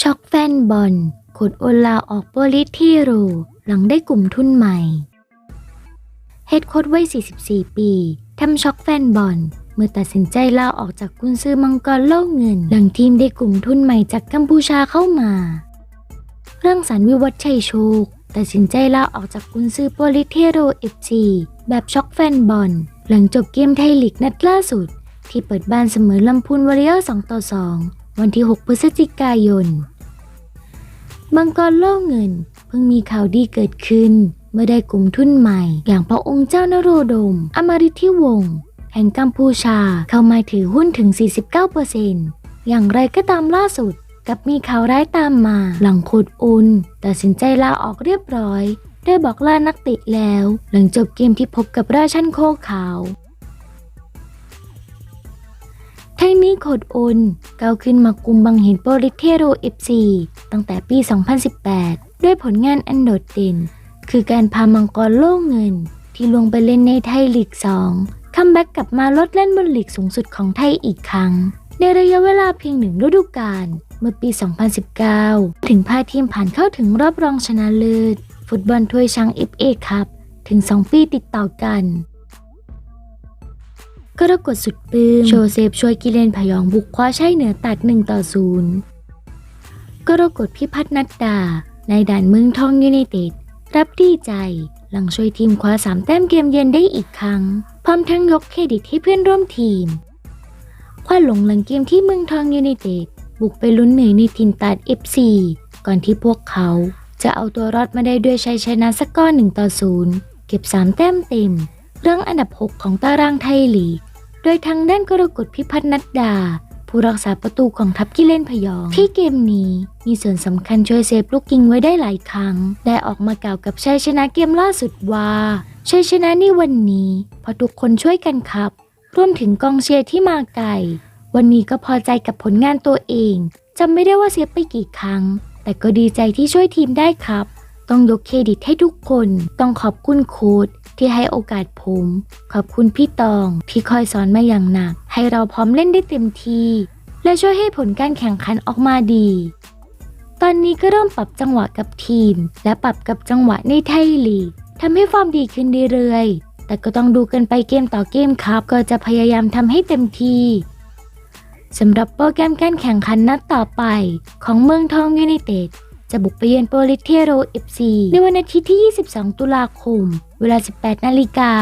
ช็อกแฟนบอลขนโอลาออกโปลิสที่โรหลังได้กลุ่มทุนใหม่เฮดโค้ชวัย 44 ปีทำช็อกแฟนบอลเมื่อตัดสินใจลาออกจากกุนซือมังกรโลกเงิน หลังทีมได้กลุ่มทุนใหม่จากกัมพูชาเข้ามาเรื่องสรรวิวัฒชัยโชคตัดสินใจลาออกจากกุนซือโปลิเทโรเอฟซีแบบช็อกแฟนบอล หลังจบเกมไทยลีกนัดล่าสุด ที่เปิดบ้านเสมอลำพูนวอริเออร์ 2 ต่อ 2 วันที่ 6 พฤศจิกายน มังกรโล่เงิน เพิ่งมีข่าวดีเกิดขึ้น เมื่อได้กลุ่มทุนใหม่ อย่างพระองค์เจ้านโรดม อมริทิวงศ์แห่งกัมพูชาเข้ามาถือหุ้นถึง 49%อย่างไรก็ตามล่าสุดกลับมีข่าวร้ายตามมา หลังโคดอุนตัดสินใจลาออกเรียบร้อย ได้บอกลานักเติแล้ว หลังจบเกมที่พบกับราชันโคขาว ทั้งนี้โคดอุนก้าวขึ้นมากุมบังเห็นโปลิเทโรเอฟซีตั้งแต่ปี 2018 ด้วยผลงานอันโดดเด่น คือการพามังกรโล่เงิน ที่ลงไปเล่นในไทยลีก 2 คัมแบ็กกลับมาลดเล่นบนลีกสูงสุดของไทยอีกครั้ง ในระยะเวลาเพียงหนึ่งฤดูกาลเมื่อปี 2019 ถึงพาทีมผ่านเข้าถึงรอบรองชนะเลิศฟุตบอลถ้วยช้างเอฟเอครับถึง 2 ปีติดต่อกัน กรกฎสุดปลื้มโชเซฟช่วยกิเลนพยองบุกคว้าชัยเหนือตัด1ต่อ0กรกฎพิพัฒน์นัดดา ในด่านเมืองทองยูไนเต็ด รับดีใจ หลังช่วยทีมคว้าสามแต้มเกมเยือนได้อีกครั้ง พร้อมทั้งยกเครดิตให้เพื่อนร่วมทีม คว้าหลงหลังเกมที่เมืองทองยูไนเต็ด บุกไปลุ้นเหนือในทินตัด FC ก่อนที่พวกเขาจะเอาตัวรอดมาได้ด้วยชัยชนะสกอร์1ต่อ0เก็บ3แต้มเต็ม รื่องอันดับ 6 ของตารางไทยลีก โดยทางด้านกรกฎพิพัฒนัดดา ผู้รักษาประตูของทัพกิเลนพยอง ที่เกมนี้มีส่วนสำคัญช่วยเซฟลูกยิงไว้ได้หลายครั้ง ได้ออกมากล่าวกับชัยชนะเกมล่าสุดว่าชัยชนะในวันนี้เพราะทุกคนช่วยกันครับ รวมถึงกองเชียร์ที่มาไกล วันนี้ก็พอใจกับผลงานตัวเองจำไม่ได้ว่าเซฟไปกี่ครั้ง แต่ก็ดีใจที่ช่วยทีมได้ครับ ต้องยกเครดิตให้ทุกคน ต้องขอบคุณโค้ดที่ให้โอกาสผม ขอบคุณพี่ตองที่คอยสอนมาอย่างหนัก ให้เราพร้อมเล่นได้เต็มที่ และช่วยให้ผลการแข่งขันออกมาดี ตอนนี้ก็เริ่มปรับจังหวะกับทีม และปรับกับจังหวะในไทยลีกทำให้ฟอร์มดีขึ้นเรื่อยๆ แต่ก็ต้องดูกันไปเกมต่อเกมครับ ก็จะพยายามทำให้เต็มที่สำหรับโปรแกรมการแข่งขันนัดต่อไปของเมืองทองยูไนเต็ด จะบุกไปเยือนโปลิเทโรเอฟซีในวันอาทิตย์ที่ 22 ตุลาคม เวลา 18 นาฬิกา